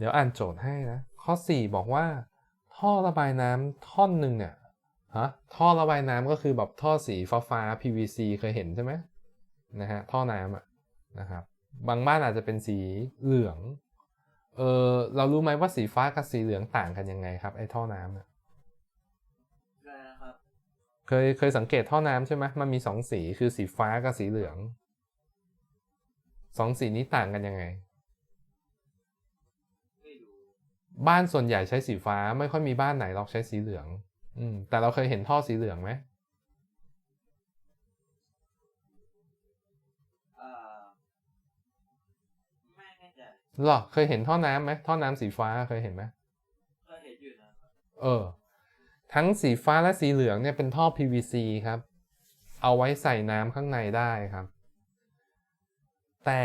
เดี๋ยวอ่านโจทย์ให้นะ ข้อ 4 บอกว่า ท่อระบายน้ำท่อนหนึ่งเนี่ยฮะท่อระบายน้ำก็คือแบบท่อสีฟ้าฟ้าๆ PVC เคยเห็นใช่ไหมนะฮะท่อน้ำอะนะครับบางบ้านอาจจะเป็นสีเหลืองเออเรารู้ไหมว่าสีฟ้ากับสีเหลืองต่างกันยังไงครับไอ้ท่อน้ำอะได้นะครับเคยเคยสังเกตท่อน้ำใช่ไหมมันมีสองสีคือสีฟ้ากับสีเหลืองสองสีนี้ต่างกันยังไง บ้านส่วนใหญ่ใช้สีฟ้า ไม่ค่อยมีบ้านไหนหรอกใช้สีเหลือง อืม แต่เราเคยเห็นท่อสีเหลืองไหมเอ่อไม่แน่ใจหรอเคยเห็นท่อน้ำไหมท่อน้ำสีฟ้าเคยเห็นไหมก็เห็นอยู่นะครับเออ ทั้งสีฟ้าและสีเหลืองเนี่ยเป็นท่อ PVC ครับ เอาไว้ใส่น้ำข้างในได้ครับ แต่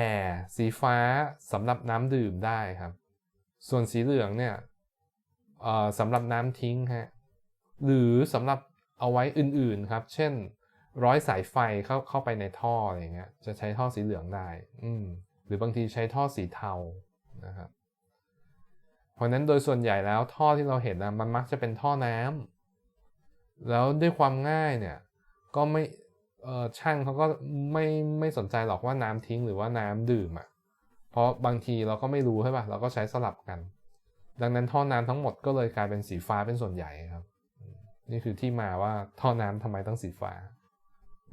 สีฟ้าสำหรับน้ำดื่มได้ครับ ส่วนสีเหลืองเนี่ยสำหรับน้ำทิ้งฮะหรือสำหรับเอาไว้อื่นๆครับ เช่น ร้อยสายไฟเข้าเข้าไปในท่ออะไรเงี้ยจะใช้ท่อสีเหลืองได้ อืหรือบางทีใช้ท่อสีเทานะครับเพราะนั้นโดยส่วนใหญ่แล้วท่อที่เราเห็นนะมันมักจะเป็นท่อน้ำแล้วด้วยความง่ายเนี่ยก็ไม่ช่างเขาก็ไม่ไม่สนใจหรอกว่าน้ำทิ้งหรือว่าน้ำดื่มอะ่ะ เพราะบางทีเราก็ไม่รู้ใช่ปะเราก็ใช้สลับกัน ดังนั้นท่อน้ำทั้งหมดก็เลยกลายเป็นสีฟ้าเป็นส่วนใหญ่ครับ นี่คือที่มาว่าท่อน้ำทำไมต้องสีฟ้า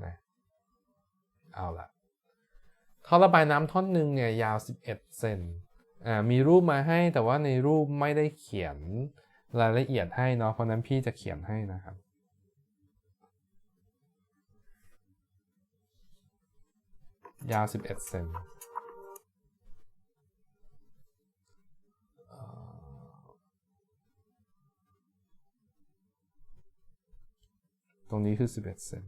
นะเอาละท่อระบายน้ำท่อนหนึ่งเนี่ยยาว 11 เซนอ่ามีรูปมาให้แต่ว่าในรูปไม่ได้เขียนรายละเอียดให้เนาะเพราะฉะนั้นพี่จะเขียนให้นะครับยาว 11 เซน ตรงนี้คือ 11 เซน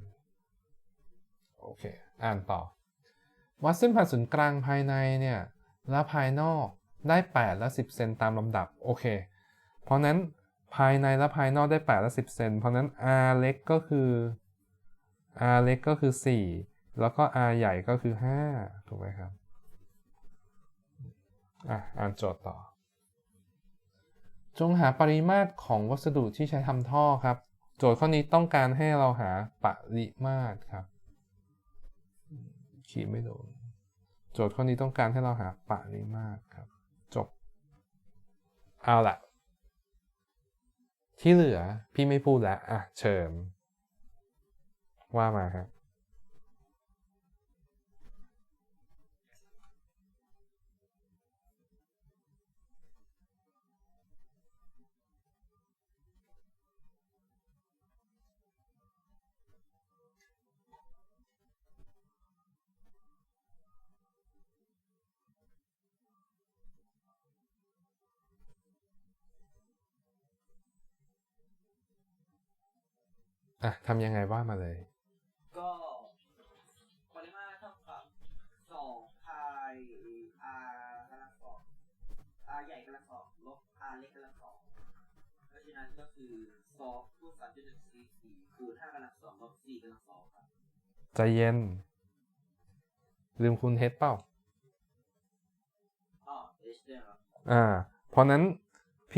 โอเค อ่านต่อ วัดเส้นผ่านศูนย์กลางภายในเนี่ย และภายนอกได้ 8 และ 10 เซนตามลำดับ โอเค เพราะนั้นภายในและภายนอกได้ 8 และ 10 เซน เพราะนั้น r เล็กก็คือ r เล็กก็คือ 4 แล้วก็ r ใหญ่ก็คือ 5 ถูกไหมครับ อะ อ่านโจทย์ต่อ จงหาปริมาตรของวัสดุที่ใช้ทำท่อครับ โจทย์ข้อนี้ต้องการให้เราหาปริมาตรครับขีดไม่โดน โจทย์ข้อนี้ต้องการให้เราหาปริมาตรครับ จบ เอาละที่เหลือพี่ไม่พูดแล้วอะเชิญว่ามาครับ อะทำยังไงว่ามาเลย ก็ปริมาตรเท่ากับสองพายอาร์กำลังสองอาร์ใหญ่กำลังสองลบอาร์เล็กกำลังสองเพราะฉะนั้นก็คือสองคูณสามจุดหนึ่งสี่สี่คูณห้ากำลังสองลบสี่กำลังสองครับใจเย็น ลืมคูณเฮดเปล่าอ๋อเอชด้วยครับอ่า เพราะนั้น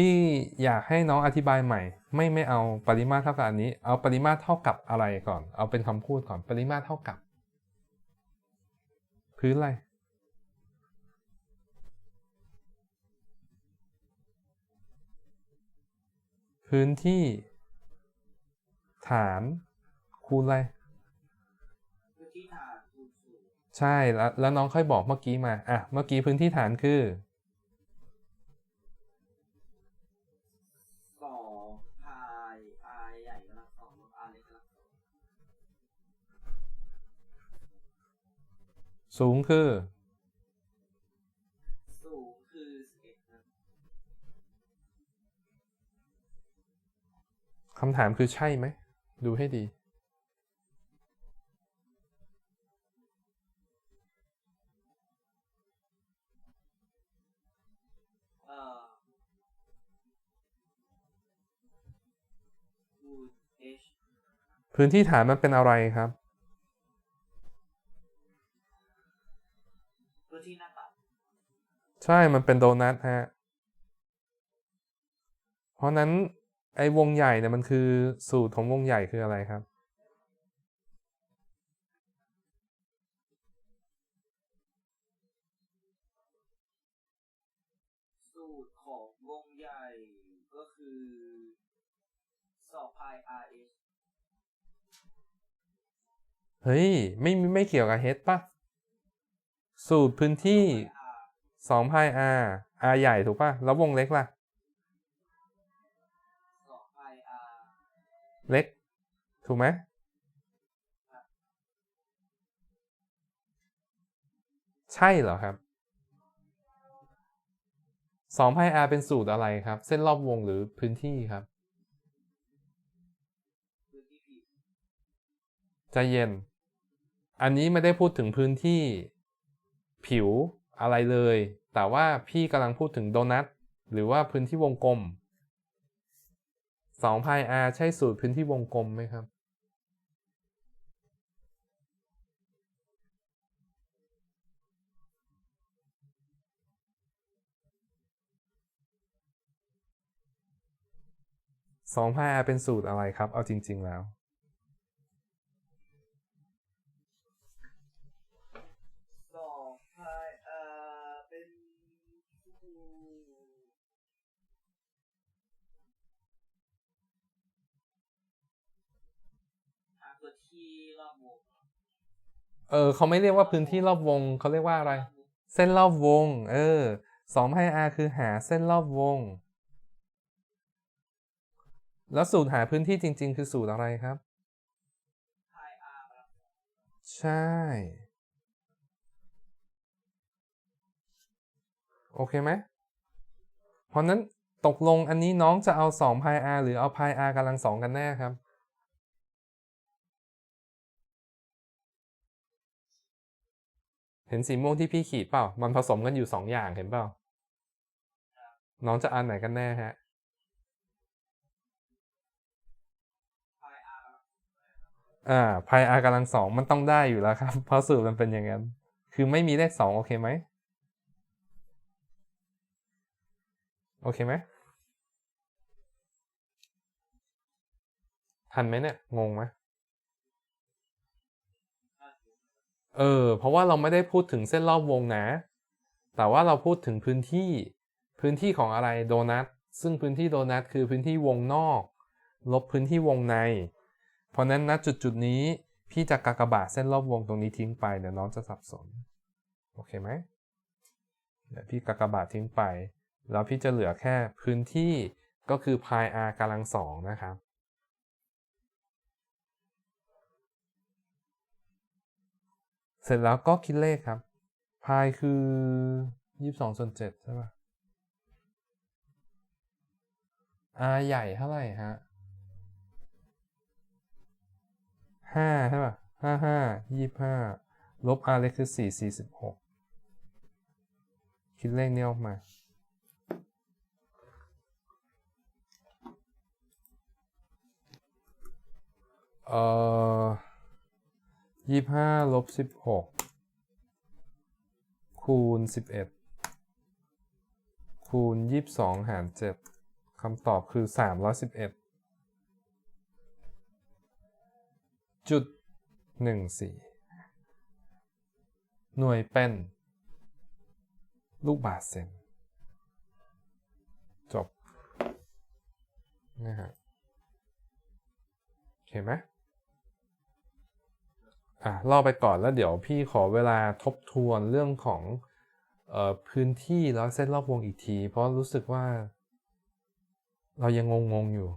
พี่อยากให้น้องอธิบายใหม่ ไม่ไม่เอาปริมาตรเท่ากับอันนี้ เอาปริมาตรเท่ากับอะไรก่อน เอาเป็นคำพูดก่อนปริมาตรเท่ากับ พื้นอะไรพื้นที่ ฐานคูณอะไรพื้นที่ฐานคูณสูงใช่แล้วแล้วน้องค่อยบอกเมื่อกี้มาอะเมื่อกี้พื้นที่ฐานคือ สูงคือ สูงคือสิบเอ็ดครับคำถามคือใช่ไหม ดูให้ดี เอ่อคูณ h พื้นที่ฐานมันเป็นอะไรครับ พื้นที่หน้าตัดใช่มันเป็นโดนัทฮะ เพราะนั้นไอ้วงใหญ่เนี่ยมันคือสูตรของวงใหญ่คืออะไรครับ สูตรของวงใหญ่ก็คือสอบพาย RS เฮ้ยไม่ไม่ไม่เกี่ยวกับ h ปะ สูตรพื้นที่ R 2 pi r r ใหญ่ถูกปะแล้ววงเล็กล่ะสอบพาย R เล็ก ถูกไหมใช่เหรอครับ2 pi r เป็นสูตรอะไรครับ เส้นรอบวงหรือพื้นที่ครับพื้นที่ผิดใจเย็น อันนี้ไม่ได้พูดถึงพื้นที่ ผิวอะไรเลย แต่ว่าพี่กำลังพูดถึงโดนัทหรือว่าพื้นที่วงกลม2 pi r ใช่สูตรพื้นที่วงกลมไหมครับ 2 pi r เป็นสูตรอะไรครับ เอาจริง ๆ แล้ว เออเขาไม่เรียกว่าพื้นที่รอบวงเขาเรียกว่าอะไร เส้นรอบวง เออสองให้ r คือหาเส้นรอบวง แล้วสูตรหาพื้นที่จริง ๆ คือสูตรอะไรครับ ใช่ โอเคไหมเพราะนั้นตกลงอันนี้น้องจะเอา2 pi r หรือเอา pi r กำลังสองกันแน่ครับ เห็นสีม่วงที่พี่ขีดเปล่า มันผสมกันอยู่สองอย่างเห็นเปล่า น้องจะอันไหนกันแน่ฮะพายอากำลังสองมันต้องได้อยู่แล้วครับ เพราะสูตรมันเป็นอย่างนั้น คือไม่มีเลขสองโอเคไหม โอเคไหม ทันไหมเนี่ย งงไหม เออ เพราะว่าเราไม่ได้พูดถึงเส้นรอบวงนะ แต่ว่าเราพูดถึงพื้นที่ พื้นที่ของอะไรโดนัท ซึ่งพื้นที่โดนัทคือพื้นที่วงนอก ลบพื้นที่วงใน เพราะนั้นณจุดจุดนี้พี่จะกากบาทเส้นรอบวงตรงนี้ทิ้งไปเดี๋ยวน้องจะสับสน โอเคไหมเดี๋ยวพี่กากบาททิ้งไป แล้วพี่จะเหลือแค่พื้นที่ก็คือ pi r กำลังสองนะครับ เสร็จแล้วก็คิดเลขครับ พายคือยี่สิบสองส่วนเจ็ดใช่ป่ะ r ใหญ่เท่าไหร่ฮะห้าใช่ป่ะห้าห้ายี่ห้าลบ r เล็กคือสี่สี่สิบหกคิดเลขนี้ออกมาเอ่อ ยี่ห้าลบสิบหกคูณสิบเอ็ดคูณยี่สิบสองหารเจ็ดคำตอบคือสามร้อยสิบเอ็ดจุดหนึ่งสี่หน่วยเป็นลูกบาศก์เซนจบนะฮะโอเคไหม อะเล่าไปก่อนแล้วเดี๋ยวพี่ขอเวลาทบทวนเรื่องของเออพื้นที่แล้วเส้นรอบวงอีกที เพราะรู้สึกว่า เรายังงงๆอยู่